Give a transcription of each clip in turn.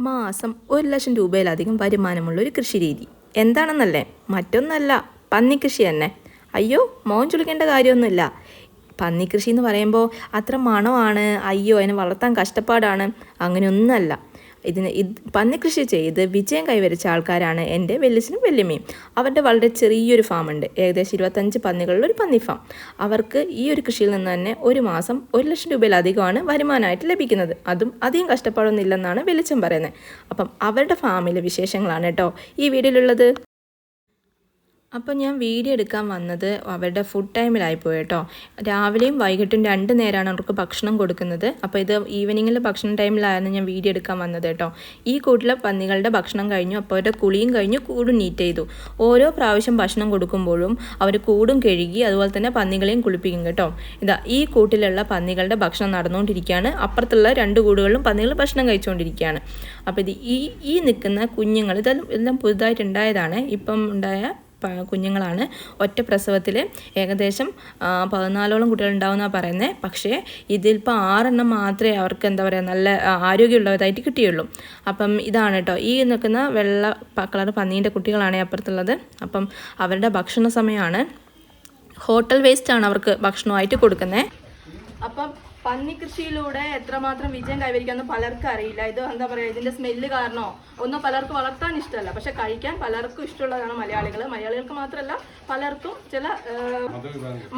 മാസം ഒരു ലക്ഷം രൂപയിലധികം വരുമാനമുള്ള ഒരു കൃഷി രീതി. എന്താണെന്നല്ലേ? മറ്റൊന്നല്ല പന്നിക്കൃഷി തന്നെ. അയ്യോ മോൻ ചുളിക്കേണ്ട കാര്യമൊന്നുമില്ല. പന്നിക്കൃഷി എന്ന് പറയുമ്പോൾ അത്ര മണമാണ് അയ്യോ അതിനെ വളർത്താൻ കഷ്ടപ്പാടാണ് അങ്ങനെയൊന്നുമല്ല. ഇതിന് ഇത് പന്നിക്കൃഷി ചെയ്ത് വിജയം കൈവരിച്ച ആൾക്കാരാണ് എന്റെ വെല്ലിച്ചനും വെല്ലുമ്മയും അവരുടെ വളരെ ചെറിയൊരു ഫാം ഉണ്ട് ഏകദേശം ഇരുപത്തഞ്ച് പന്നികളുള്ള ഒരു പന്നി ഫാം. അവർക്ക് ഈ ഒരു കൃഷിയിൽ നിന്ന് തന്നെ ഒരു മാസം ഒരു ലക്ഷം രൂപയിലധികമാണ് വരുമാനമായിട്ട് ലഭിക്കുന്നത്. അതും അധികം കഷ്ടപ്പാടൊന്നും ഇല്ലെന്നാണ് വെളിച്ചം പറയുന്നത്. അപ്പം അവരുടെ ഫാമിലെ വിശേഷങ്ങളാണ് കേട്ടോ ഈ വീഡിയോയിലുള്ളത്. അപ്പോൾ ഞാൻ വീഡിയോ എടുക്കാൻ വന്നത് അവരുടെ ഫുഡ് ടൈമിലായി പോയി കേട്ടോ. രാവിലെയും വൈകിട്ടും രണ്ട് നേരമാണ് അവർക്ക് ഭക്ഷണം കൊടുക്കുന്നത്. അപ്പോൾ ഇത് ഈവനിങ്ങിലെ ഭക്ഷണ ടൈമിലായിരുന്നു ഞാൻ വീഡിയോ എടുക്കാൻ വന്നത് കേട്ടോ. ഈ കൂട്ടിലെ പന്നികളുടെ ഭക്ഷണം കഴിഞ്ഞു. അപ്പോൾ അവരുടെ കുളിയും കഴിഞ്ഞു കൂടും നീറ്റ് ചെയ്തു. ഓരോ പ്രാവശ്യം ഭക്ഷണം കൊടുക്കുമ്പോഴും അവർ കൂടും കഴുകി അതുപോലെ തന്നെ പന്നികളെയും കുളിപ്പിക്കും കേട്ടോ. ഇതാ ഈ കൂട്ടിലുള്ള പന്നികളുടെ ഭക്ഷണം നടന്നുകൊണ്ടിരിക്കുകയാണ്. അപ്പുറത്തുള്ള രണ്ട് കൂടുകളിലും പന്നികൾ ഭക്ഷണം കഴിച്ചുകൊണ്ടിരിക്കുകയാണ്. അപ്പോൾ ഇത് ഈ ഈ നിൽക്കുന്ന കുഞ്ഞുങ്ങൾ ഇതെല്ലാം എല്ലാം പുതുതായിട്ടുണ്ടായതാണ് ഇപ്പം ഉണ്ടായ കുഞ്ഞുങ്ങളാണ്. ഒറ്റ പ്രസവത്തിൽ ഏകദേശം പതിനാലോളം കുട്ടികളുണ്ടാവുമെന്നാണ് പറയുന്നത് പക്ഷേ ഇതിലിപ്പോൾ ആറെണ്ണം മാത്രമേ അവർക്ക് എന്താ പറയുക നല്ല ആരോഗ്യമുള്ളതായിട്ട് കിട്ടിയുള്ളൂ. അപ്പം ഇതാണ് കേട്ടോ ഈ നിൽക്കുന്ന വെള്ള കളർ പന്നീന്റെ കുട്ടികളാണ് അപ്പുറത്തുള്ളത്. അപ്പം അവരുടെ ഭക്ഷണ സമയമാണ് ഹോട്ടൽ വേസ്റ്റ് ആണ് അവർക്ക് ഭക്ഷണമായിട്ട് കൊടുക്കുന്നത് അപ്പം പന്നി കൃഷിയിലൂടെ എത്രമാത്രം വിജയം കൈവരിക്കാമെന്ന് പലർക്കും അറിയില്ല. ഇത് എന്താ പറയുക ഇതിന്റെ സ്മെല്ല് കാരണോ ഒന്നും പലർക്കും വളർത്താൻ ഇഷ്ടമല്ല. പക്ഷെ കഴിക്കാൻ പലർക്കും ഇഷ്ടമുള്ളതാണ് മലയാളികൾ. മലയാളികൾക്ക് മാത്രമല്ല പലർക്കും ചില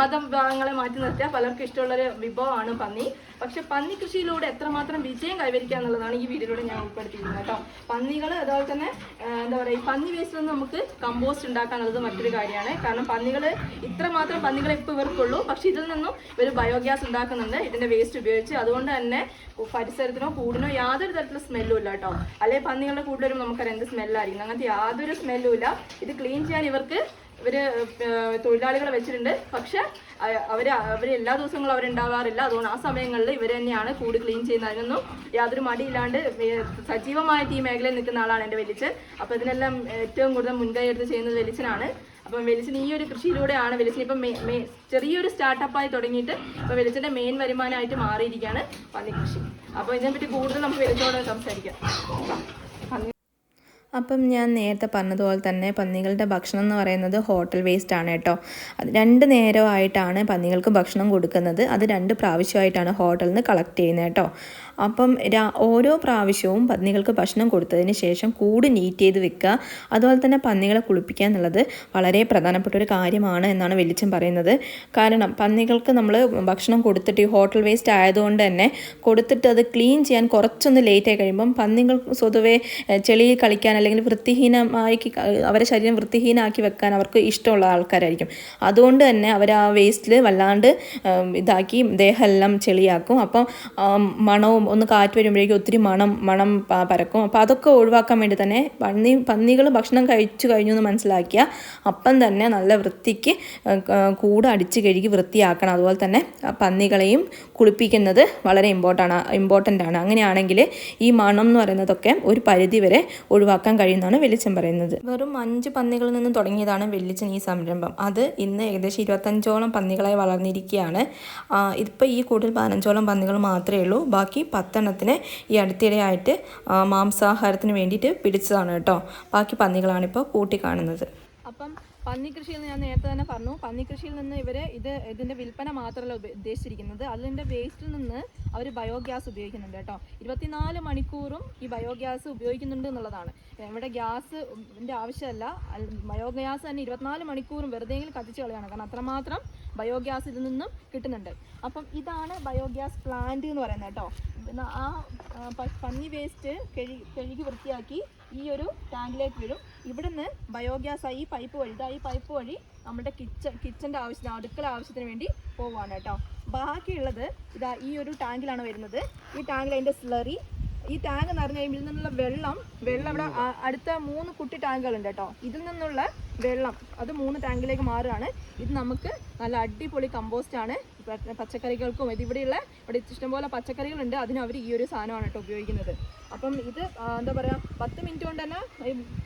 മതവിഭാഗങ്ങളെ മാറ്റി നിർത്തിയാൽ പലർക്കും ഇഷ്ടമുള്ള ഒരു വിഭവമാണ് പന്നി. പക്ഷെ പന്നി കൃഷിയിലൂടെ എത്രമാത്രം വിജയം കൈവരിക്കുക എന്നുള്ളതാണ് ഈ വീഡിയോയിലൂടെ ഞാൻ ഉൾപ്പെടുത്തിയിരുന്നത് കേട്ടോ. പന്നികൾ അതുപോലെ തന്നെ എന്താ പറയുക ഈ പന്നി വേസ്റ്റിൽ നിന്ന് നമുക്ക് കമ്പോസ്റ്റ് ഉണ്ടാക്കാനുള്ളത് മറ്റൊരു കാര്യമാണ്. കാരണം പന്നികൾ ഇത്രമാത്രം പന്നികളെ ഇപ്പോൾ ഇവർക്കുള്ളൂ. പക്ഷെ ഇതിൽ നിന്നും ഇവർ ബയോഗ്യാസ് ഉണ്ടാക്കുന്നുണ്ട്. ഇതിന്റെ വേസ്റ്റ് ഉപയോഗിച്ച്. അതുകൊണ്ട് തന്നെ പരിസരത്തിനോ കൂടിനോ യാതൊരു തരത്തിലുള്ള സ്മെല്ലും ഇല്ല കേട്ടോ. അല്ലെങ്കിൽ പന്നികളുടെ കൂടുതലും നമുക്കറിയാം എന്ത് സ്മെല്ലായിരിക്കും അങ്ങനത്തെ യാതൊരു സ്മെല്ലും ഇല്ല. ഇത് ക്ലീൻ ചെയ്യാൻ ഇവർക്ക് ഇവർ തൊഴിലാളികളെ വെച്ചിട്ടുണ്ട്. പക്ഷെ അവർ അവർ എല്ലാ ദിവസങ്ങളും അവരുണ്ടാവാറില്ല. അതുകൊണ്ട് ആ സമയങ്ങളിൽ ഇവർ തന്നെയാണ് കൂട് ക്ലീൻ ചെയ്യുന്നത് അതിനൊന്നും യാതൊരു മടിയില്ലാണ്ട് സജീവമായിട്ട് ഈ മേഖലയിൽ നിൽക്കുന്ന ആളാണ് എന്റെ വലിച്ചൻ അപ്പോൾ ഇതിനെല്ലാം ഏറ്റവും കൂടുതൽ മുൻകൈ എടുത്ത് ചെയ്യുന്നത് വെലിച്ചനാണ് അപ്പം വെലിച്ചിന് ഈ ഒരു കൃഷിയിലൂടെയാണ് വെലിച്ചിന് ഇപ്പം ചെറിയൊരു സ്റ്റാർട്ടപ്പായി തുടങ്ങിയിട്ട് ഇപ്പം വെലിച്ചിന്റെ മെയിൻ വരുമാനമായിട്ട് മാറിയിരിക്കുകയാണ് പന്നി കൃഷി അപ്പോൾ ഇതിനെപ്പറ്റി കൂടുതൽ നമുക്ക് വെലിച്ചോട് സംസാരിക്കാം. അപ്പം ഞാൻ നേരത്തെ പറഞ്ഞതുപോലെ തന്നെ പന്നികളുടെ ഭക്ഷണം എന്ന് പറയുന്നത് ഹോട്ടൽ വേസ്റ്റ് ആണ് കേട്ടോ. അത് രണ്ട് നേരമായിട്ടാണ് പന്നികൾക്ക് ഭക്ഷണം കൊടുക്കുന്നത്. അത് രണ്ട് പ്രാവശ്യമായിട്ടാണ് ഹോട്ടലിൽ നിന്ന് കളക്ട് ചെയ്യുന്നത് കേട്ടോ. അപ്പം ഓരോ പ്രാവശ്യവും പന്നികൾക്ക് ഭക്ഷണം കൊടുത്തതിന് ശേഷം കൂട് നീറ്റ് ചെയ്ത് വെക്കുക. അതുപോലെ തന്നെ പന്നികളെ കുളിപ്പിക്കുക എന്നുള്ളത് വളരെ പ്രധാനപ്പെട്ട ഒരു കാര്യമാണ് എന്നാണ് വെളിച്ചം പറയുന്നത്. കാരണം പന്നികൾക്ക് നമ്മൾ ഭക്ഷണം കൊടുത്തിട്ട് ഈ ഹോട്ടൽ വേസ്റ്റ് ആയതുകൊണ്ട് തന്നെ കൊടുത്തിട്ട് അത് ക്ലീൻ ചെയ്യാൻ കുറച്ചൊന്ന് ലേറ്റായി കഴിയുമ്പം പന്നികൾ സ്വതവേ ചെളി ചെളിയിൽ കളിക്കാൻ അല്ലെങ്കിൽ വൃത്തിഹീനമായി അവരെ ശരീരം വൃത്തിഹീനമാക്കി വെക്കാൻ അവർക്ക് ഇഷ്ടമുള്ള ആൾക്കാരായിരിക്കും. അതുകൊണ്ട് തന്നെ അവർ ആ വേസ്റ്റിൽ വല്ലാണ്ട് ഇതാക്കി ദേഹമെല്ലാം ചെളിയാക്കും. അപ്പം മണവും ഒന്ന് കാറ്റ് വരുമ്പോഴേക്കും ഒത്തിരി മണം മണം പരക്കും. അപ്പോൾ അതൊക്കെ ഒഴിവാക്കാൻ വേണ്ടി തന്നെ പന്നി പന്നികൾ ഭക്ഷണം കഴിച്ചു കഴിഞ്ഞു എന്ന് മനസ്സിലാക്കിയ അപ്പം തന്നെ നല്ല വൃത്തിക്ക് കൂട് അടിച്ച് കഴുകി വൃത്തിയാക്കണം. അതുപോലെ തന്നെ പന്നികളെയും കുളിപ്പിക്കുന്നത് വളരെ ഇമ്പോർട്ടന്റ് ആണ് ഇമ്പോർട്ടന്റ് ആണ്. അങ്ങനെയാണെങ്കിൽ ഈ മണം എന്ന് പറയുന്നതൊക്കെ ഒരു പരിധി വരെ ഒഴിവാക്കാൻ കഴിയുന്നതാണ് വെളിച്ചം പറയുന്നത്. വെറും അഞ്ച് പന്നികളിൽ നിന്ന് തുടങ്ങിയതാണ് വെള്ളിച്ചൻ ഈ സംരംഭം. അത് ഇന്ന് ഏകദേശം ഇരുപത്തഞ്ചോളം പന്നികളായി വളർന്നിരിക്കുകയാണ്. ഇപ്പോൾ ഈ കൂട്ടിൽ പതിനഞ്ചോളം പന്നികൾ മാത്രമേ ഉള്ളൂ. ബാക്കി പത്തെണ്ണത്തിന് ഈ അടുത്തിടെയായിട്ട് മാംസാഹാരത്തിന് വേണ്ടിയിട്ട് പിടിച്ചതാണ് കേട്ടോ. ബാക്കി പന്നികളാണിപ്പോൾ കൂട്ടി കാണുന്നത് അപ്പം പന്നിക്കൃഷിയിൽ ഞാൻ നേരത്തെ തന്നെ പറഞ്ഞു. പന്നിക്കൃഷിയിൽ നിന്ന് ഇവർ ഇത് ഇതിന്റെ വിൽപ്പന മാത്രമല്ല ഉദ്ദേശിച്ചിരിക്കുന്നത്. അതിന്റെ വേസ്റ്റിൽ നിന്ന് അവർ ബയോഗ്യാസ് ഉപയോഗിക്കുന്നുണ്ട് കേട്ടോ. ഇരുപത്തിനാല് മണിക്കൂറും ഈ ബയോഗ്യാസ് ഉപയോഗിക്കുന്നുണ്ട് എന്നുള്ളതാണ്. ഇവിടെ ഗ്യാസിന്റെ ആവശ്യമല്ല. ബയോഗ്യാസ് തന്നെ ഇരുപത്തിനാല് മണിക്കൂറും വെറുതെ കത്തിച്ച് കളയാണ്. കാരണം അത്രമാത്രം ബയോഗ്യാസ് ഇതിൽ നിന്നും കിട്ടുന്നുണ്ട്. അപ്പം ഇതാണ് ബയോഗ്യാസ് പ്ലാന്റ് എന്ന് പറയുന്നത് കേട്ടോ. ആ പന്നി വേസ്റ്റ് കഴുകി വൃത്തിയാക്കി ഈ ഒരു ടാങ്കിലേക്ക് വീഴും ഇവിടുന്ന് ബയോഗ്യാസ് ആയി പൈപ്പ് വഴി ഇതാ ഈ പൈപ്പ് വഴി നമ്മുടെ കിച്ചൺ കിച്ചന്റെ ആവശ്യത്തിന് അടുക്കള ആവശ്യത്തിന് വേണ്ടി പോവുകയാണ് കേട്ടോ. ബാക്കിയുള്ളത് ഇതാ ഈ ഒരു ടാങ്കിലാണ് വരുന്നത്. ഈ ടാങ്കിൽ അതിന്റെ സ്ലറി ഈ ടാങ്ക് നിറഞ്ഞു ഇതിൽ നിന്നുള്ള വെള്ളം വെള്ളം ഇവിടെ അടുത്ത മൂന്ന് കുട്ടി ടാങ്കുകളുണ്ട് കേട്ടോ. ഇതിൽ നിന്നുള്ള വെള്ളം അത് മൂന്ന് ടാങ്കിലേക്ക് മാറുകയാണ്. ഇത് നമുക്ക് നല്ല അടിപൊളി കമ്പോസ്റ്റ് ആണ്. പ- പച്ചക്കറികൾക്കും ഇത് ഇവിടെയുള്ള ഇവിടെ ഇഷ്ടംപോലെ പച്ചക്കറികളുണ്ട്. അതിന് അവർ ഈ ഒരു സാധനമാണ് കേട്ടോ ഉപയോഗിക്കുന്നത്. അപ്പം ഇത് എന്താ പറയുക പത്ത് മിനിറ്റ് കൊണ്ട് തന്നെ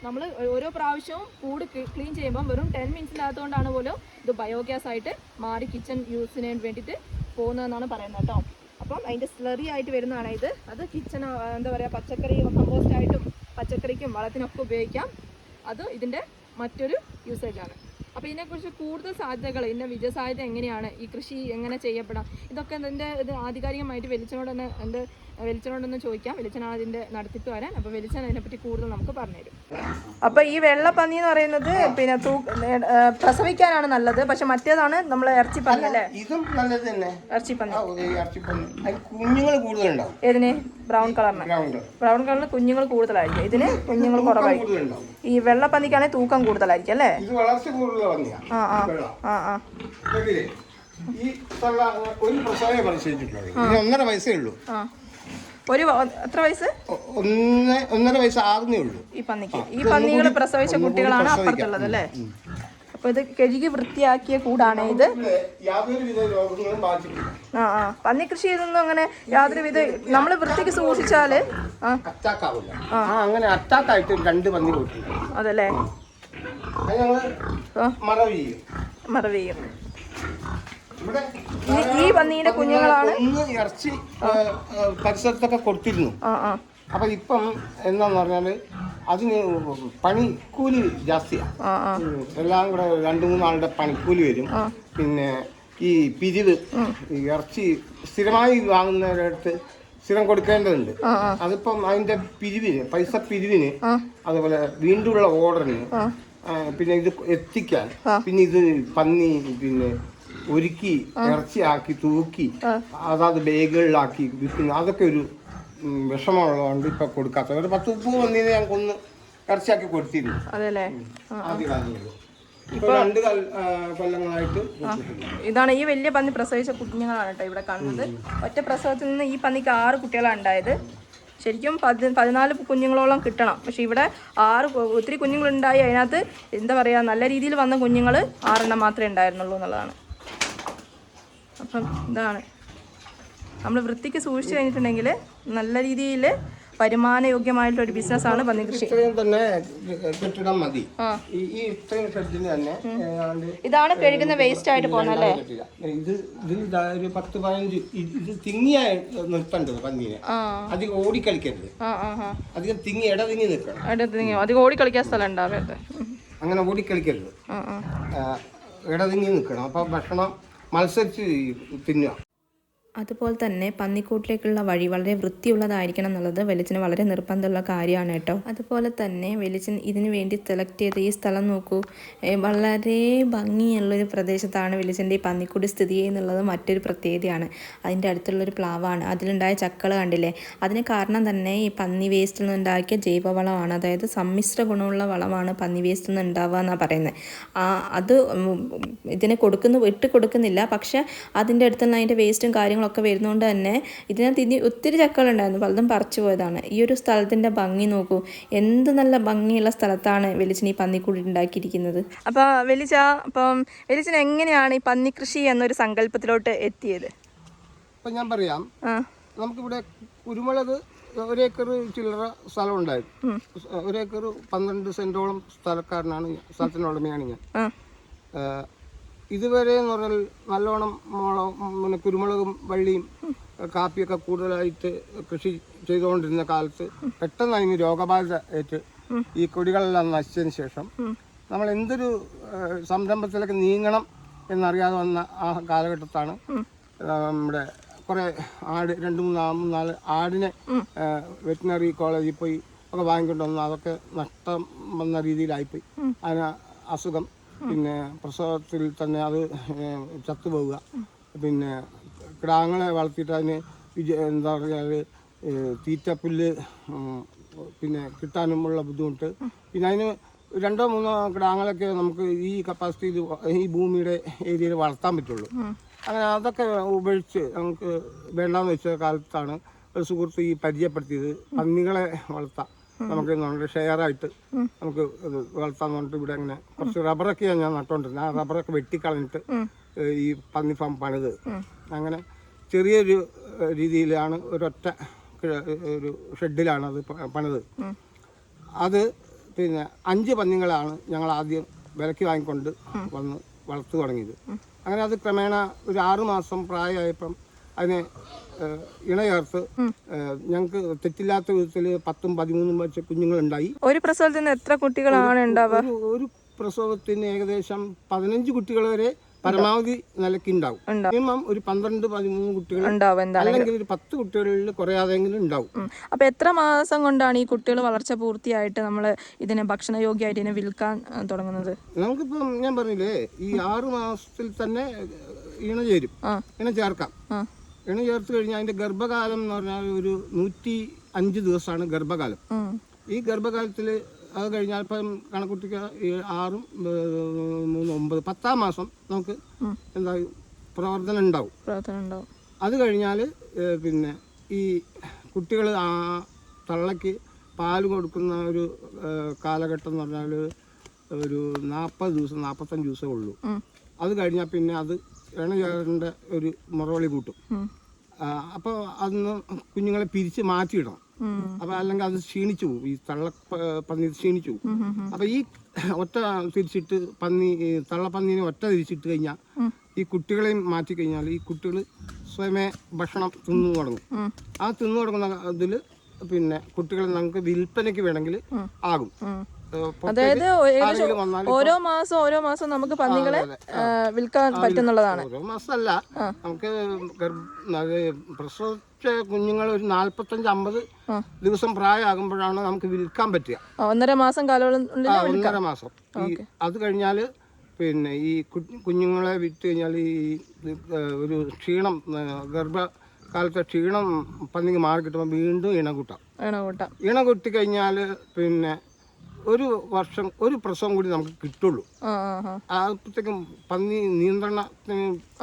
നമ്മൾ ഓരോ പ്രാവശ്യവും കൂട് ക്ലീൻ ചെയ്യുമ്പോൾ വെറും ടെൻ മിനിറ്റ്സിനകത്തുകൊണ്ടാണ് പോലും ഇത് ബയോഗ്യാസ് ആയിട്ട് മാറി കിച്ചൺ യൂസിന് വേണ്ടിയിട്ട് പോകുന്നതെന്നാണ് പറയുന്നത് കേട്ടോ. അപ്പം അതിന്റെ സ്ലറി ആയിട്ട് വരുന്നതാണ് ഇത്. അത് കിച്ചൺ എന്താ പറയുക പച്ചക്കറി കമ്പോസ്റ്റ് ആയിട്ടും പച്ചക്കറിക്കും വളത്തിനൊക്കെ ഉപയോഗിക്കാം. അത് ഇതിന്റെ മറ്റൊരു യൂസേജാണ് അപ്പോൾ ഇതിനെക്കുറിച്ച് കൂടുതൽ സാധ്യതകൾ ഇതിന്റെ വിജയ സാധ്യത എങ്ങനെയാണ് ഈ കൃഷി എങ്ങനെ ചെയ്യപ്പെടാം ഇതൊക്കെ എന്റെ ഇത് ആധികാരികമായിട്ട് വെളിച്ചനോട് തന്നെ എന്റെ വെളിച്ചനോടൊന്ന് ചോദിക്കാം. വെളിച്ചനാണ് അതിന്റെ നടത്തിപ്പ് വരാൻ. അപ്പോൾ വെളിച്ചൻ അതിനെപ്പറ്റി കൂടുതൽ നമുക്ക് പറഞ്ഞുതരും. അപ്പോൾ ഈ വെള്ളപ്പന്നി എന്ന് പറയുന്നത് പിന്നെ തൂ പ്രസവിക്കാനാണ് നല്ലത്. പക്ഷെ മറ്റേതാണ് നമ്മൾ ഇറച്ചിപ്പന്നി അല്ലേ? ഇതും നല്ലത് തന്നെ. ഇറച്ചിപ്പന്നി കുഞ്ഞുങ്ങൾ കൂടുതലുണ്ടാവും. ഏതിന്? ബ്രൗൺ കളറിന്. ബ്രൗൺ കളറിന് കുഞ്ഞുങ്ങൾ കൂടുതലായിരിക്കും. ഇതിന് കുഞ്ഞുങ്ങൾ കുറവായിരിക്കും. ഈ വെള്ളപ്പന്നിക്കാണെങ്കിൽ തൂക്കം കൂടുതലായിരിക്കും അല്ലേ? ഇത് വളർച്ച കൂടുതൽ വന്നിയാ ആ ആ വെള്ളം. കേട്ടില്ലേ? ഈ തള്ള ഒരു പ്രസവമേ പരിശോധിച്ചിട്ടുള്ളൂ ഇതിന് ഒന്നര വയസ്സേ ഉള്ളൂ. ഒരു എത്ര വയസ്സ്? ഒന്ന് ഒന്നര വയസ്സ് ആകുന്നേ ഉള്ളൂ. ഈ പന്നിക്ക്. ഈ പന്നികൾ പ്രസവിച്ച കുട്ടികളാണ് അപ്പുറത്തുള്ളത് അല്ലേ? അപ്പൊ ഇത് കഴുകി വൃത്തിയാക്കിയ കൂടാണ് ഇത്. ആ ആ. പന്നി കൃഷി ചെയ്തൊന്നും അങ്ങനെ യാതൊരു വിധ നമ്മൾ വൃത്തിക്ക് സൂക്ഷിച്ചാൽ ആ. ആ. അങ്ങനെ അറ്റാക്ക് ആയിട്ട് രണ്ട് പന്നി അതല്ലേ? മറവ് ചെയ്യും മറവ് ചെയ്യും ഇവിടെ ഈ പന്നീന്റെ കുഞ്ഞുങ്ങളാണ്? ഇറച്ചി പരിസരത്തൊക്കെ കൊടുത്തിരുന്നു. അപ്പൊ ഇപ്പം എന്താന്ന് പറഞ്ഞാൽ അതിന് പണിക്കൂലി ജാസ്തിയാ. എല്ലാം കൂടെ രണ്ടു മൂന്നാളുടെ പണിക്കൂലി വരും. പിന്നെ ഈ പിരിവ് ഈ ഇറച്ചി സ്ഥിരമായി വാങ്ങുന്നവരടുത്ത് സ്ഥിരം കൊടുക്കേണ്ടതുണ്ട്. അതിപ്പം അതിന്റെ പിരിവിന് പൈസ പിരിവിന് അതുപോലെ വീണ്ടുമുള്ള ഓർഡറിന് പിന്നെ ഇത് എത്തിക്കാൻ പിന്നെ ഇത് പന്നി പിന്നെ ഒരുക്കി ഇറച്ചിയാക്കി തൂക്കി അതാത് ബാഗുകളിലാക്കി വിൽക്കുന്ന അതൊക്കെ ഒരു വിഷമമുള്ളതുകൊണ്ട് ഇപ്പൊ കൊടുക്കാത്ത ഒരു പത്ത് മുപ്പത് പന്നീനെ ഞാൻ കൊന്ന് ഇറച്ചിയാക്കി കൊടുത്തിരുന്നു. ആദ്യ കാലങ്ങളിൽ രണ്ട് കൊല്ലങ്ങളായിട്ട് ഇതാണ് ഈ വലിയ പന്നി പ്രസവിച്ച കുഞ്ഞുങ്ങളാണ് കേട്ടോ ഇവിടെ കാണുന്നത്. ഒറ്റ പ്രസവത്തിൽ നിന്ന് ഈ പന്നിക്ക് ആറ് കുട്ടികളാണ് ഉണ്ടായത്. ശരിക്കും പതി പതിനാല് കുഞ്ഞുങ്ങളോളം കിട്ടണം. പക്ഷെ ഇവിടെ ആറ് ഒത്തിരി കുഞ്ഞുങ്ങളുണ്ടായി. അതിനകത്ത് എന്താ പറയുക നല്ല രീതിയിൽ വന്ന കുഞ്ഞുങ്ങൾ ആറെണ്ണം മാത്രമേ ഉണ്ടായിരുന്നുള്ളൂ എന്നുള്ളതാണ്. അപ്പം ഇതാണ്. നമ്മൾ വൃത്തിക്ക് സൂക്ഷിച്ചു കഴിഞ്ഞിട്ടുണ്ടെങ്കിൽ നല്ല രീതിയിൽ വരുമാനയോഗ്യമായിട്ടുള്ള ഒരു ബിസിനസ് ആണ് പന്നികൃഷി ഇത്രയും തന്നെ കെട്ടിടം മതി. ഈ ഈ ഇത്രയും ഷെഡിന് തന്നെ ഇതാണ് കഴുകുന്ന വേസ്റ്റ് ആയിട്ട് പോകുന്നല്ലേ ഇത് ഇതിൽ ഒരു പത്ത് പതിനഞ്ച് ഇത് തിങ്ങിയായി നിർത്തേണ്ടത് പന്നീനെ. അധികം ഓടിക്കളിക്കരുത് അധികം തിങ്ങി ഇട തിങ്ങി നിൽക്കണം. ഇട തിങ്ങി. അധികം ഓടി കളിക്കാൻ സ്ഥലം ഉണ്ടാവരുത് അങ്ങനെ ഓടിക്കളിക്കരുത് ഇട തിങ്ങി നിൽക്കണം. അപ്പൊ ഭക്ഷണം മത്സരിച്ച് തിന്നുക. അതുപോലെ തന്നെ പന്നിക്കൂട്ടിലേക്കുള്ള വഴി വളരെ വൃത്തിയുള്ളതായിരിക്കണം എന്നുള്ളത് വെളിച്ചിന് വളരെ നിർബന്ധമുള്ള കാര്യമാണ് കേട്ടോ. അതുപോലെ തന്നെ വെളിച്ചൻ ഇതിനു വേണ്ടി സെലക്ട് ചെയ്ത ഈ സ്ഥലം നോക്കൂ. വളരെ ഭംഗിയുള്ളൊരു പ്രദേശത്താണ് വെളിച്ചന്റെ ഈ പന്നിക്കൂടി സ്ഥിതി ചെയ്യുന്നുള്ളത് മറ്റൊരു പ്രത്യേകതയാണ്. അതിന്റെ അടുത്തുള്ളൊരു പ്ലാവാണ്. അതിലുണ്ടായ ചക്കൾ കണ്ടില്ലേ? അതിന് കാരണം തന്നെ ഈ പന്നി വേസ്റ്റിൽ നിന്നുണ്ടാക്കിയ ജൈവവളമാണ്. അതായത് സമ്മിശ്ര ഗുണമുള്ള വളമാണ് പന്നി വേസ്റ്റിൽ നിന്ന് ഉണ്ടാവുക എന്നാണ് പറയുന്നത് അത് ഇതിനെ കൊടുക്കുന്നു ഇട്ട് കൊടുക്കുന്നില്ല. പക്ഷേ അതിന്റെ അടുത്തുനിന്ന് അതിന്റെ വേസ്റ്റും കാര്യങ്ങളൊക്കെ വരുന്നതുകൊണ്ട് തന്നെ ഇതിനകത്ത് ഇനി ഒത്തിരി ചക്കകളുണ്ടായിരുന്നു. പലതും പറിച്ചു പോയതാണ്. ഈ ഒരു സ്ഥലത്തിന്റെ ഭംഗി നോക്കൂ. എന്ത് നല്ല ഭംഗിയുള്ള സ്ഥലത്താണ് വെളിച്ചൻ ഈ പന്നിക്കൂടി ഉണ്ടാക്കിയിരിക്കുന്നത്. അപ്പോൾ വെളിച്ച അപ്പം വെളിച്ചൻ എങ്ങനെയാണ് ഈ പന്നിക്കൃഷി എന്നൊരു സങ്കല്പത്തിലോട്ട് എത്തിയത്? അപ്പം ഞാൻ പറയാം. നമുക്കിവിടെ കുരുമുളക് ഒരേക്കർ ചില്ലറ സ്ഥലം ഉണ്ടായിരുന്നു ഒരേക്കർ പന്ത്രണ്ട് സെന്റോളം സ്ഥലക്കാരനാണ് ഉടമയാണ് ഞാൻ. ഇതുവരെ എന്ന് പറഞ്ഞാൽ നല്ലോണം മുള- പിന്നെ കുരുമുളകും വള്ളിയും കാപ്പിയൊക്കെ കൂടുതലായിട്ട് കൃഷി ചെയ്തുകൊണ്ടിരുന്ന കാലത്ത് പെട്ടെന്ന് അതിന് രോഗബാധ ഏറ്റ് ഈ കൊടികളെല്ലാം നശിച്ചതിന് ശേഷം നമ്മൾ എന്തൊരു സംരംഭത്തിലേക്ക് നീങ്ങണം എന്നറിയാതെ വന്ന ആ കാലഘട്ടത്താണ് നമ്മുടെ കുറേ ആട് രണ്ട് മൂന്ന് മൂന്നാൽ ആടിനെ വെറ്റിനറി കോളേജിൽ പോയി ഒക്കെ വാങ്ങിക്കൊണ്ട് വന്നു അതൊക്കെ നഷ്ടം വന്ന രീതിയിലായിപ്പോയി. അതിന് അസുഖം പിന്നെ പ്രസവത്തിൽ തന്നെ അത് ചത്തുപോവുക പിന്നെ കിടാങ്ങളെ വളർത്തിയിട്ട് അതിന് വിജ എന്താ പറയുക തീറ്റപ്പുല്ല് പിന്നെ കിട്ടാനുമുള്ള ബുദ്ധിമുട്ട്. പിന്നെ അതിന് രണ്ടോ മൂന്നോ കിടാങ്ങളൊക്കെ നമുക്ക് ഈ കപ്പാസിറ്റി ഈ ഭൂമിയുടെ ഏരിയയിൽ വളർത്താൻ പറ്റുള്ളൂ. അങ്ങനെ അതൊക്കെ ഉപേക്ഷിച്ച് നമുക്ക് വേണ്ടാന്ന് വെച്ച കാലത്താണ് ഒരു സുഹൃത്ത് ഈ പരിചയപ്പെടുത്തിയത്. പന്നികളെ വളർത്താം നമുക്ക് നമ്മുടെ ഷെയറായിട്ട് നമുക്ക് ഇത് വളർത്താന്ന് പറഞ്ഞിട്ട് ഇവിടെ അങ്ങനെ കുറച്ച് റബ്ബറൊക്കെയാണ് ഞാൻ നട്ടുകൊണ്ടിരുന്നത് ആ റബ്ബറൊക്കെ വെട്ടിക്കളഞ്ഞിട്ട് ഈ പന്നി ഫാം പണിത്. അങ്ങനെ ചെറിയൊരു രീതിയിലാണ് ഒരൊറ്റ ഒരു ഷെഡിലാണ് അത് പണിത്. അത് പിന്നെ അഞ്ച് പന്നികളാണ് ഞങ്ങൾ ആദ്യം വിലക്ക് വാങ്ങിക്കൊണ്ട് വന്ന് വളർത്തു തുടങ്ങിയത്. അങ്ങനെ അത് ക്രമേണ ഒരു ആറ് മാസം പ്രായമായപ്പം അതിനെ ഏഹ്, ഞങ്ങൾക്ക് തെറ്റില്ലാത്ത വിധത്തിൽ പത്തും പതിമൂന്നും വെച്ച് കുഞ്ഞുങ്ങളുണ്ടായി. ഒരു പ്രസവത്തിൽ നിന്ന് എത്ര കുട്ടികളാണ് ഉണ്ടാവുക? ഒരു പ്രസവത്തിന് ഏകദേശം പതിനഞ്ച് കുട്ടികൾ വരെ പരമാവധി നിലയ്ക്ക് ഉണ്ടാവും. മിനിമം ഒരു പന്ത്രണ്ട് പതിമൂന്ന് കുട്ടികൾ ഉണ്ടാവും അല്ലെങ്കിൽ ഒരു പത്ത് കുട്ടികളിൽ കുറയാതെങ്കിലും ഉണ്ടാവും. അപ്പൊ എത്ര മാസം കൊണ്ടാണ് ഈ കുട്ടികൾ വളർച്ച പൂർത്തിയായിട്ട് നമ്മൾ ഇതിനെ ഭക്ഷണ ഭക്ഷണയോഗ്യമായിട്ട് ഇതിനെ വിൽക്കാൻ തുടങ്ങുന്നത്? നമുക്കിപ്പം ഞാൻ പറഞ്ഞില്ലേ ഈ ആറു മാസത്തിൽ തന്നെ ഇണ ചേരും ഇണ ചേർക്കാം ഇണ ചേർത്ത് കഴിഞ്ഞാൽ അതിന്റെ ഗർഭകാലം എന്ന് പറഞ്ഞാൽ ഒരു നൂറ്റി അഞ്ച് ദിവസമാണ് ഗർഭകാലം. ഈ ഗർഭകാലത്തിൽ അത് കഴിഞ്ഞാൽ ഇപ്പം കണക്കുട്ടിക്ക് ആറും മൂന്ന് ഒമ്പത് പത്താം മാസം നമുക്ക് എന്താ പ്രവർത്തനം ഉണ്ടാവും. പ്രവർത്തനം ഉണ്ടാവും. അത് കഴിഞ്ഞാൽ പിന്നെ ഈ കുട്ടികൾ ആ തള്ളയ്ക്ക് പാൽ കൊടുക്കുന്ന ഒരു കാലഘട്ടം എന്ന് പറഞ്ഞാൽ ഒരു നാൽപ്പത് ദിവസം നാൽപ്പത്തഞ്ച് ദിവസമേ ഉള്ളൂ. അത് കഴിഞ്ഞാൽ പിന്നെ അത് ഇണചേരന്റെ ഒരു മുറവിളി കൂട്ടും. അപ്പോൾ അന്ന് കുഞ്ഞുങ്ങളെ പിരിച്ച് മാറ്റിയിടണം. അപ്പൊ അല്ലെങ്കിൽ അത് ക്ഷീണിച്ചു പോകും ഈ തള്ള പന്നി ക്ഷീണിച്ചു പോകും. അപ്പോൾ ഈ ഒറ്റ തിരിച്ചിട്ട് പന്നി തള്ള തള്ളപ്പന്നീനെ ഒറ്റ തിരിച്ചിട്ട് കഴിഞ്ഞാൽ ഈ കുട്ടികളെയും മാറ്റി കഴിഞ്ഞാൽ ഈ കുട്ടികൾ സ്വയമേ ഭക്ഷണം തിന്നു തുടങ്ങും. ആ തിന്നു തുടങ്ങുന്ന ഇതിൽ പിന്നെ കുട്ടികളെ നമുക്ക് വിൽപ്പനയ്ക്ക് വേണമെങ്കിൽ ആകും. അതായത് ഏകദേശം ഓരോ മാസം ഓരോ മാസം നമുക്ക് പന്നികളെ വിൽക്കാൻ പറ്റുന്നുള്ളതാണ്. ഓരോ മാസമല്ല. നമുക്ക് പ്രസവിച്ച കുഞ്ഞുങ്ങൾ ഒരു നാല്പത്തഞ്ച് അമ്പത്. ദിവസം പ്രായമാകുമ്പോഴാണ് നമുക്ക് വിൽക്കാൻ പറ്റുക. ഒന്നര മാസം കാലം ഒന്നര മാസം. അത് കഴിഞ്ഞാൽ പിന്നെ ഈ കുഞ്ഞുങ്ങളെ വിറ്റ് കഴിഞ്ഞാൽ ഈ ഒരു ക്ഷീണം ഗർഭ ഗർഭകാലത്തെ ക്ഷീണം പന്നിക്ക് മാറി കിട്ടുമ്പോൾ വീണ്ടും ഇണകൂട്ടാം. ഇണകൂട്ടാം. ഇണകുട്ടി കൂട്ടാം കഴിഞ്ഞാൽ പിന്നെ ഒരു വർഷം ഒരു പ്രസവം കൂടി നമുക്ക് കിട്ടുള്ളൂ. അപ്പോഴത്തേക്കും പന്നി നിയന്ത്രണ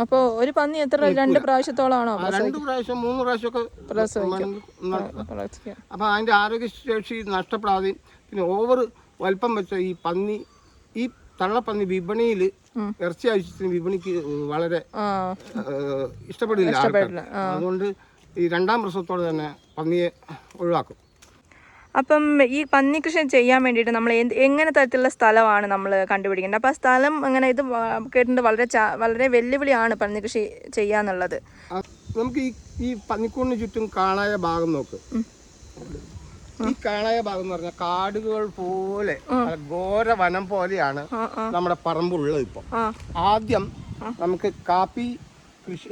അപ്പോ ഒരു പന്നി എത്ര രണ്ട് പ്രാവശ്യത്തോളാണോ രണ്ട് പ്രാവശ്യം മൂന്ന് പ്രാവശ്യമൊക്കെ അപ്പൊ അതിന്റെ ആരോഗ്യശേഷി നഷ്ടപ്പെടാതെയും പിന്നെ ഓവർ വലിപ്പം വെച്ച ഈ പന്നി ഈ തള്ളപ്പന്നി വിപണിയിൽ ഇറച്ചി ആവശ്യത്തിന് വിപണിക്ക് വളരെ ഇഷ്ടപ്പെടില്ല അതുകൊണ്ട് ഈ രണ്ടാം പ്രസവത്തോടെ തന്നെ പന്നിയെ ഒഴിവാക്കും. അപ്പം ഈ പന്നി കൃഷി ചെയ്യാൻ വേണ്ടിയിട്ട് നമ്മൾ എന്ത് എങ്ങനെ തരത്തിലുള്ള സ്ഥലമാണ് നമ്മൾ കണ്ടുപിടിക്കേണ്ടത്? അപ്പോൾ ആ സ്ഥലം അങ്ങനെ ഇത് കേട്ടിട്ടുണ്ട് വളരെ വളരെ വെല്ലുവിളിയാണ് പന്നി കൃഷി ചെയ്യാന്നുള്ളത് നമുക്ക് ഈ ഈ പന്നിക്കൂണിന് ചുറ്റും കാണായ ഭാഗം നോക്ക്. ഈ കാണായ ഭാഗം എന്ന് പറഞ്ഞാൽ കാടുകൾ പോലെ ഘോര വനം പോലെയാണ് നമ്മുടെ പറമ്പുള്ളത് ഇപ്പം. ആദ്യം നമുക്ക് കാപ്പി കൃഷി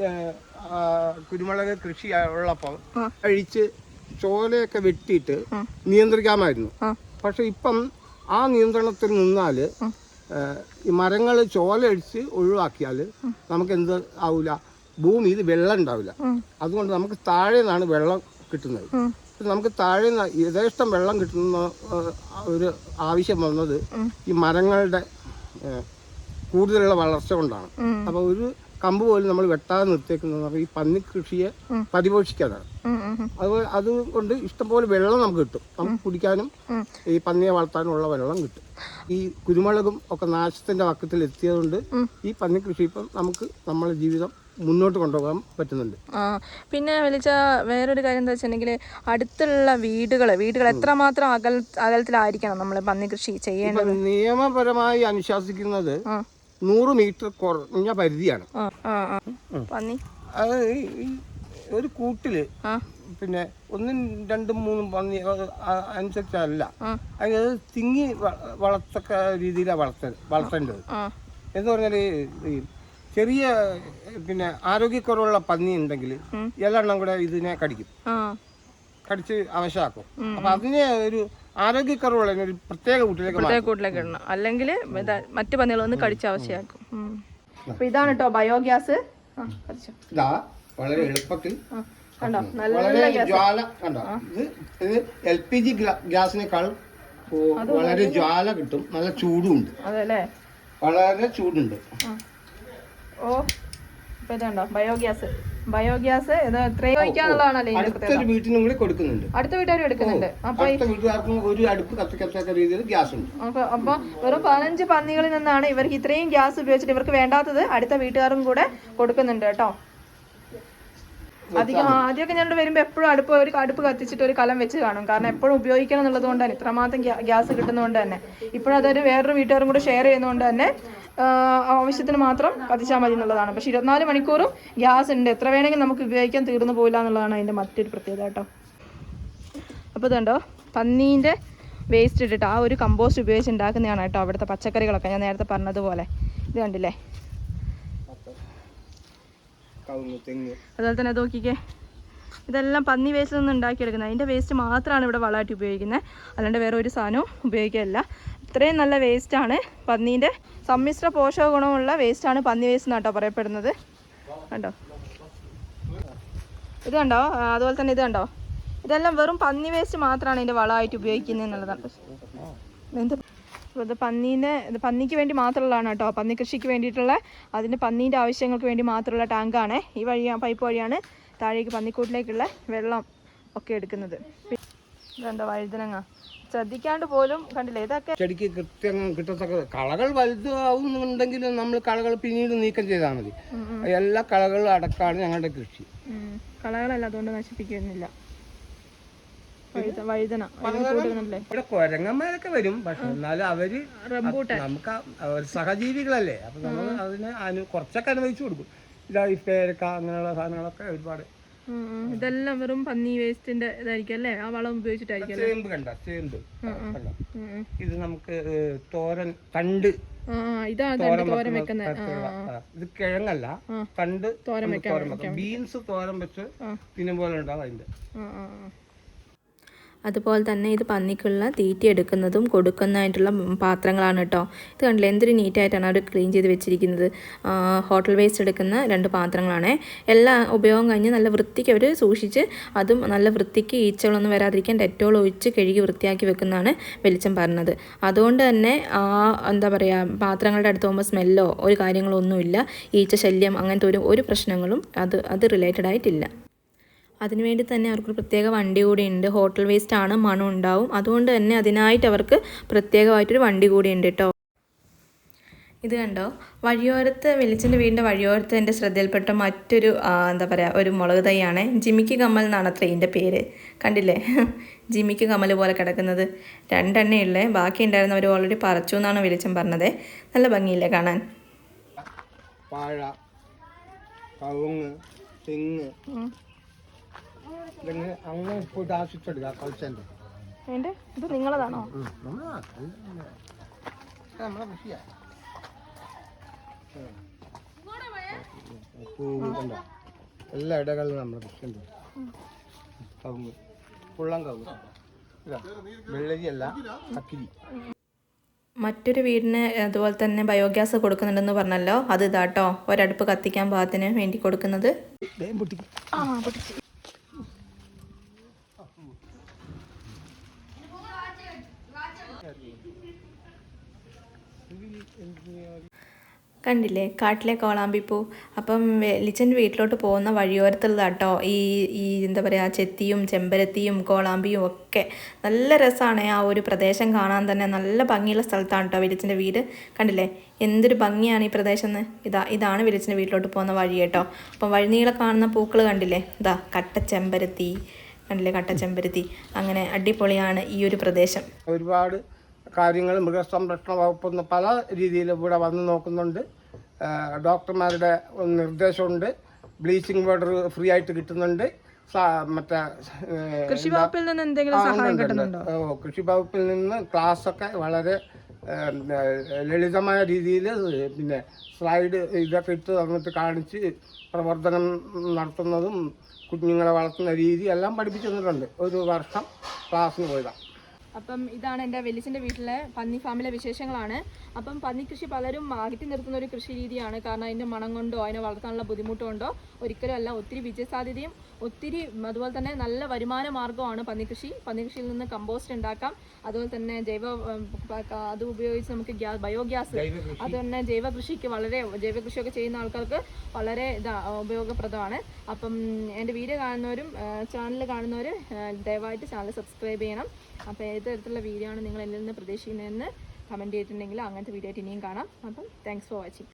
കുരുമുളക് കൃഷി ഉള്ളപ്പോൾ കഴിച്ച് ചോലയൊക്കെ വെട്ടിയിട്ട് നിയന്ത്രിക്കാമായിരുന്നു. പക്ഷെ ഇപ്പം ആ നിയന്ത്രണത്തിൽ നിന്നാൽ ഈ മരങ്ങൾ ചോല അടിച്ച് ഒഴിവാക്കിയാൽ നമുക്ക് എന്ത് ആവില്ല ഭൂമിയിൽ വെള്ളം ഉണ്ടാവില്ല. അതുകൊണ്ട് നമുക്ക് താഴെ നിന്നാണ് വെള്ളം കിട്ടുന്നത്. നമുക്ക് താഴെ നിന്ന് യഥേഷ്ടം വെള്ളം കിട്ടുന്ന ഒരു ആവശ്യം വന്നത് ഈ മരങ്ങളുടെ കൂടുതലുള്ള വളർച്ച കൊണ്ടാണ്. അപ്പോൾ ഒരു കമ്പ് പോലും നമ്മൾ വെട്ടാതെ നിർത്തിയേക്കുന്നത് ഈ പന്നി കൃഷിയെ പരിപോഷിക്കാനാണ്. അതുപോലെ അതുകൊണ്ട് ഇഷ്ടംപോലെ വെള്ളം നമുക്ക് കിട്ടും. നമുക്ക് കുടിക്കാനും ഈ പന്നിയെ വളർത്താനും ഉള്ള വെള്ളം കിട്ടും. ഈ കുരുമുളകും ഒക്കെ നാശത്തിന്റെ വക്കത്തിൽ എത്തിയതുകൊണ്ട് ഈ പന്നി കൃഷി ഇപ്പം നമുക്ക് നമ്മുടെ ജീവിതം മുന്നോട്ട് കൊണ്ടുപോകാൻ പറ്റുന്നുണ്ട്. പിന്നെ വിളിച്ച വേറൊരു കാര്യം എന്താ വെച്ചിട്ടുണ്ടെങ്കിൽ അടുത്തുള്ള വീടുകൾ വീടുകൾ എത്രമാത്രം അകൽ അകലത്തിലായിരിക്കണം നമ്മൾ പന്നി കൃഷി ചെയ്യേണ്ടത്? നിയമപരമായി അനുശാസിക്കുന്നത് നൂറ് മീറ്റർ കുറഞ്ഞ പരിധിയാണ്. അത് ഒരു കൂട്ടിൽ പിന്നെ ഒന്നും രണ്ടും മൂന്നും പന്നി അനുസരിച്ചല്ല. അത് തിങ്ങി വളർത്തക്ക രീതിയിലാണ് വളർത്ത വളർത്തേണ്ടത്. എന്ന് പറഞ്ഞാൽ ഈ ചെറിയ പിന്നെ ആരോഗ്യക്കുറവുള്ള പന്നി ഉണ്ടെങ്കിൽ എല്ലാം കൂടെ ഇതിനെ കടിക്കും. കടിച്ച് അവശാക്കും അപ്പൊ അതിനെ ഒരു ആരോഗ്യക്കുറവുള്ള ഒരു പ്രത്യേക കൂട്ടിലേക്ക് പ്രത്യേക കൂട്ടിലേക്ക് ഇടണം. അല്ലെങ്കിൽ മറ്റു പന്നികൾ വന്ന് കടിച്ച അവശയാക്കും. അപ്പൊ ഇതാണ് കേട്ടോ ബയോഗ്യാസ്. വളരെ എളുപ്പത്തിൽ കണ്ടോ? നല്ല വളരെ ജ്വാല കണ്ടോ? ഇത് ഇത് എൽ പി ജി ഗ്യാസിനേക്കാൾ വളരെ ജ്വാല കിട്ടും. നല്ല ചൂടും ഉണ്ട് വളരെ ചൂടുണ്ട്. ഓ ഇപ്പൊ ഇതുണ്ടോ? ബയോഗ്യാസ്. ബയോഗ്യാസ് ഇത് ഉപയോഗിക്കാന്നുള്ളതാണല്ലോ അടുത്തൊരു വീട്ടിനും കൂടി കൊടുക്കുന്നുണ്ട്. അടുത്ത വീട്ടുകാരും എടുക്കുന്നുണ്ട്. അപ്പൊ അടുത്ത വീട്ടുകാർക്കും ഒരു അടുപ്പ് കത്തിക്കത്തക്ക രീതിയിൽ ഗ്യാസ് ഉണ്ട് അപ്പൊ അപ്പൊ വെറും പതിനഞ്ച് പന്നികളിൽ നിന്നാണ് ഇവർക്ക് ഇത്രയും ഗ്യാസ് ഉപയോഗിച്ചിട്ട് ഇവർക്ക് വേണ്ടാത്തത് അടുത്ത വീട്ടുകാരും കൂടെ കൊടുക്കുന്നുണ്ട് കേട്ടോ. അധികം ആദ്യമൊക്കെ ഞങ്ങൾ വരുമ്പോൾ എപ്പോഴും അടുപ്പ് ഒരു അടുപ്പ് കത്തിച്ചിട്ട് ഒരു കലം വെച്ച് കാണും. കാരണം എപ്പോഴും ഉപയോഗിക്കണം എന്നുള്ളത് കൊണ്ട് തന്നെ ഇത്രമാത്രം ഗ്യാസ് കിട്ടുന്നതുകൊണ്ട് തന്നെ. ഇപ്പോഴതൊരു വേറൊരു വീട്ടുകാരും കൂടെ ഷെയർ ചെയ്യുന്നതുകൊണ്ട് തന്നെ ആവശ്യത്തിന് മാത്രം കത്തിച്ചാൽ മതി എന്നുള്ളതാണ്. പക്ഷെ ഇരുപത്തിനാല് മണിക്കൂറും ഗ്യാസ് ഉണ്ട്. എത്ര വേണമെങ്കിലും നമുക്ക് ഉപയോഗിക്കാൻ തീർന്നു പോയില്ല എന്നുള്ളതാണ് അതിന്റെ മറ്റൊരു പ്രത്യേകത കേട്ടോ. അപ്പോൾ ഇതുണ്ടോ? പന്നീന്റെ വേസ്റ്റ് ഇട്ടിട്ട് ആ ഒരു കമ്പോസ്റ്റ് ഉപയോഗിച്ച് ഉണ്ടാക്കുന്നതാണ് കേട്ടോ അവിടുത്തെ പച്ചക്കറികളൊക്കെ. ഞാൻ നേരത്തെ പറഞ്ഞതുപോലെ. ഇത് കണ്ടില്ലേ? അതുപോലെ തന്നെ നോക്കിക്കേ. ഇതെല്ലാം പന്നി വേസ്റ്റിൽ നിന്ന് ഉണ്ടാക്കിയെടുക്കുന്നത്. അതിന്റെ വേസ്റ്റ് മാത്രമാണ് ഇവിടെ വളമായിട്ട് ഉപയോഗിക്കുന്നത്. അല്ലാണ്ട് വേറെ ഒരു സാധനവും ഉപയോഗിക്കുകയല്ല. ഇത്രയും നല്ല വേസ്റ്റാണ് പന്നീന്റെ സമ്മിശ്ര പോഷക ഗുണമുള്ള വേസ്റ്റാണ് പന്നി വേസ്റ്റ് എന്നാട്ടോ പറയപ്പെടുന്നത്. കണ്ടോ? ഇത് കണ്ടോ? അതുപോലെ തന്നെ ഇത് കണ്ടോ? ഇതെല്ലാം വെറും പന്നി വേസ്റ്റ് മാത്രമാണ് ഇതിന്റെ വളമായിട്ട് ഉപയോഗിക്കുന്നത് എന്നുള്ളതാണ്. എന്ത്? ഇത് ഇത് പന്നിക്ക് വേണ്ടി മാത്രമുള്ളതാണ് കേട്ടോ പന്നി കൃഷിക്ക് വേണ്ടിയിട്ടുള്ള അതിന്റെ പന്നീന്റെ ആവശ്യങ്ങൾക്ക് വേണ്ടി മാത്രമുള്ള ടാങ്കാണ് ഈ വഴി പൈപ്പ് വഴിയാണ് താഴേക്ക് പന്നിക്കൂട്ടിലേക്കുള്ള വെള്ളം ഒക്കെ എടുക്കുന്നത്. ഇതുണ്ടോ വഴുതനങ്ങ. ശ്രദ്ധിക്കാണ്ട് പോലും കണ്ടില്ല. ഇതൊക്കെ ചെടിക്ക് കൃത്യം കിട്ടത്തക്ക കളകൾ വലുതാവുന്നുണ്ടെങ്കിൽ നമ്മൾ കളകൾ പിന്നീട് നീക്കം ചെയ്താൽ മതി. എല്ലാ കളകളും അടക്കാണ് ഞങ്ങളുടെ കൃഷി. കളകളല്ല അതുകൊണ്ട് നശിപ്പിക്കുന്നില്ല. ഇവിടെ കുരങ്ങന്മാരൊക്കെ വരും പക്ഷെ എന്നാലും അവർ നമുക്ക് സഹജീവികളല്ലേ? അപ്പൊ നമ്മൾ അതിന് കുറച്ചൊക്കെ അനുവദിച്ചു കൊടുക്കും. ഇതാ ഈ പേരക്ക അങ്ങനെയുള്ള സാധനങ്ങളൊക്കെ ഒരുപാട്. ഇതെല്ലാം വെറും പന്നി വേസ്റ്റിന്റെ ഇതായിരിക്കും അല്ലേ? ആ വളം ഉപയോഗിച്ചിട്ടായിരിക്കും ചേമ്പ് കണ്ട ചേമ്പ്. കണ്ടോ? ഉം, ഉം. ഇത് നമുക്ക് തോരൻ തണ്ട്. ഇതാ തോരൻ വെക്കുന്നത് കിഴങ്ങല്ല തണ്ട് തോരൻ വെക്കാം. ബീൻസ് തോരൻ വെച്ച് തിന്നുമ്പോലെ ഉണ്ടാവും അതിന്റെ. അതുപോലെ തന്നെ ഇത് പന്നിക്കുള്ള തീറ്റ എടുക്കുന്നതും കൊടുക്കുന്നതായിട്ടുള്ള പാത്രങ്ങളാണ് കേട്ടോ. ഇത് കണ്ടില്ല? എന്തൊരു നീറ്റായിട്ടാണ് അവർ ക്ലീൻ ചെയ്ത് വെച്ചിരിക്കുന്നത്. ഹോട്ടൽ വേസ്റ്റ് എടുക്കുന്ന രണ്ട് പാത്രങ്ങളാണ്. എല്ലാ ഉപയോഗം കഴിഞ്ഞ് നല്ല വൃത്തിക്ക് അവർ സൂക്ഷിച്ച് അതും നല്ല വൃത്തിക്ക് ഈച്ചകളൊന്നും വരാതിരിക്കാൻ ഡെറ്റോൾ ഒഴിച്ച് കഴുകി വൃത്തിയാക്കി വെക്കുന്നതാണ് വെളിച്ചം പറഞ്ഞത്. അതുകൊണ്ട് തന്നെ ആ എന്താ പറയുക പാത്രങ്ങളുടെ അടുത്ത് പോകുമ്പോൾ സ്മെല്ലോ ഒരു കാര്യങ്ങളോ ഒന്നുമില്ല ഈച്ച ശല്യം അങ്ങനത്തെ ഒരു ഒരു പ്രശ്നങ്ങളും അത് അത് റിലേറ്റഡ് ആയിട്ടില്ല. അതിനുവേണ്ടി തന്നെ അവർക്കൊരു പ്രത്യേക വണ്ടി കൂടി ഉണ്ട്. ഹോട്ടൽ വേസ്റ്റ് ആണ് മണം ഉണ്ടാവും. അതുകൊണ്ട് തന്നെ അതിനായിട്ട് അവർക്ക് പ്രത്യേകമായിട്ടൊരു വണ്ടി കൂടി ഉണ്ട് കേട്ടോ ഇത് കണ്ടോ? വഴിയോരത്ത് വെളിച്ചന്റെ വീടിന്റെ വഴിയോരത്ത് എന്റെ ശ്രദ്ധയിൽപ്പെട്ട മറ്റൊരു എന്താ പറയുക ഒരു മുളക് തൈയാണ് ജിമിക്ക് കമ്മൽ എന്നാണ് അത്ര ഇതിന്റെ പേര്. കണ്ടില്ലേ? ജിമിക്ക് കമ്മൽ പോലെ കിടക്കുന്നത്. രണ്ടെണ്ണേ ഉള്ളേ ബാക്കി ഉണ്ടായിരുന്നവർ ഓൾറെഡി പറിച്ചു എന്നാണ് വെളിച്ചം പറഞ്ഞത്. നല്ല ഭംഗിയില്ലേ കാണാൻ? വാഴ കവുങ്ങ് തെങ്ങ് അങ്ങനെ പോയിട്ട് കളിച്ചതിന്റെ ഇത് നിങ്ങളതാണോ? നമ്മളെ കൃഷിയാ. എല്ലാ ഇടകളിലും നമ്മുടെ കൃഷിയുണ്ട്. കവുങ്ങ് ഇതാ വെള്ളരിയല്ല കക്കിരി. മറ്റൊരു വീടിന് അതുപോലെ തന്നെ ബയോഗ്യാസ് കൊടുക്കുന്നുണ്ടെന്ന് പറഞ്ഞല്ലോ. അത് ഇതാട്ടോ. ഒരടുപ്പ് കത്തിക്കാൻ പാകത്തിന് വേണ്ടി കൊടുക്കുന്നത്. കണ്ടില്ലേ? കാട്ടിലെ കോളാമ്പിപ്പൂ അപ്പം വെളിച്ചന്റെ വീട്ടിലോട്ട് പോകുന്ന വഴിയോരത്തുള്ളതാട്ടോ. ഈ ഈ എന്താ പറയുക ചെത്തിയും ചെമ്പരത്തിയും കോളാമ്പിയും ഒക്കെ. നല്ല രസമാണ് ആ ഒരു പ്രദേശം കാണാൻ തന്നെ. നല്ല ഭംഗിയുള്ള സ്ഥലത്താണ് കേട്ടോ വെളിച്ചന്റെ വീട്. കണ്ടില്ലേ? എന്തൊരു ഭംഗിയാണ് ഈ പ്രദേശം എന്ന് ഇതാ ഇതാണ് വെളിച്ചന്റെ വീട്ടിലോട്ട് പോകുന്ന വഴി കേട്ടോ. അപ്പം വഴിനീളെ കാണുന്ന പൂക്കൾ കണ്ടില്ലേ? ഇതാ കട്ട ചെമ്പരത്തി. കണ്ടില്ലേ? കട്ട ചെമ്പരത്തി. അങ്ങനെ അടിപൊളിയാണ് ഈ ഒരു പ്രദേശം. ഒരുപാട് കാര്യങ്ങൾ മൃഗസംരക്ഷണ വകുപ്പ് പല രീതിയിൽ ഇവിടെ വന്ന് നോക്കുന്നുണ്ട്. ഡോക്ടർമാരുടെ നിർദ്ദേശമുണ്ട്. ബ്ലീച്ചിങ് പൗഡർ ഫ്രീ ആയിട്ട് കിട്ടുന്നുണ്ട്. മറ്റേ കൃഷി വകുപ്പിൽ നിന്ന് എന്തെങ്കിലും സഹായം കിട്ടുന്നുണ്ടോ? കൃഷി വകുപ്പിൽ നിന്ന് ക്ലാസ് ഒക്കെ വളരെ ലളിതമായ രീതിയിൽ പിന്നെ സ്ലൈഡ് ഇതൊക്കെ ഇട്ട് തന്നിട്ട് കാണിച്ച് പ്രവർത്തനം നടത്തുന്നതും കുഞ്ഞുങ്ങളെ വളർത്തുന്ന രീതി എല്ലാം പഠിപ്പിച്ചു തന്നിട്ടുണ്ട്. ഒരു വർഷം ക്ലാസ്സിന് പോയതാണ് അപ്പം ഇതാണ് എന്റെ വെല്ലിച്ചന്റെ വീട്ടിലെ പന്നി ഫാമിലെ വിശേഷങ്ങളാണ്. അപ്പം പന്നി കൃഷി പലരും മാറ്റി നിർത്തുന്ന ഒരു കൃഷി രീതിയാണ്. കാരണം അതിന്റെ മണം കൊണ്ടോ അതിനെ വളർത്താനുള്ള ബുദ്ധിമുട്ടുകൊണ്ടോ ഒരിക്കലും അല്ല. ഒത്തിരി വിജയസാധ്യതയും ഒത്തിരി അതുപോലെ തന്നെ നല്ല വരുമാന മാർഗമാണ് പന്നി കൃഷി. പന്നി കൃഷിയിൽ നിന്ന് കമ്പോസ്റ്റ് ഉണ്ടാക്കാം. അതുപോലെ തന്നെ ജൈവ അത് ഉപയോഗിച്ച് നമുക്ക് ഗ്യാ ബയോഗ്യാസ് അത് തന്നെ ജൈവ കൃഷിക്ക് വളരെ ജൈവ കൃഷിയൊക്കെ ചെയ്യുന്ന ആൾക്കാർക്ക് വളരെ ഇതാ ഉപയോഗപ്രദമാണ്. അപ്പം എന്റെ വീഡിയോ കാണുന്നവരും ചാനൽ കാണുന്നവർ ദയവായിട്ട് ചാനൽ സബ്സ്ക്രൈബ് ചെയ്യണം. അപ്പോൾ ഏത് തരത്തിലുള്ള വീഡിയോ ആണ് നിങ്ങൾ എന്നിൽ നിന്ന് പ്രതീക്ഷിക്കുന്നതെന്ന് കമന്റ് ചെയ്തിട്ടുണ്ടെങ്കിൽ അങ്ങനത്തെ വീഡിയോ ആയിട്ട് ഇനിയും കാണാം. അപ്പം താങ്ക്സ് ഫോർ വാച്ചിങ്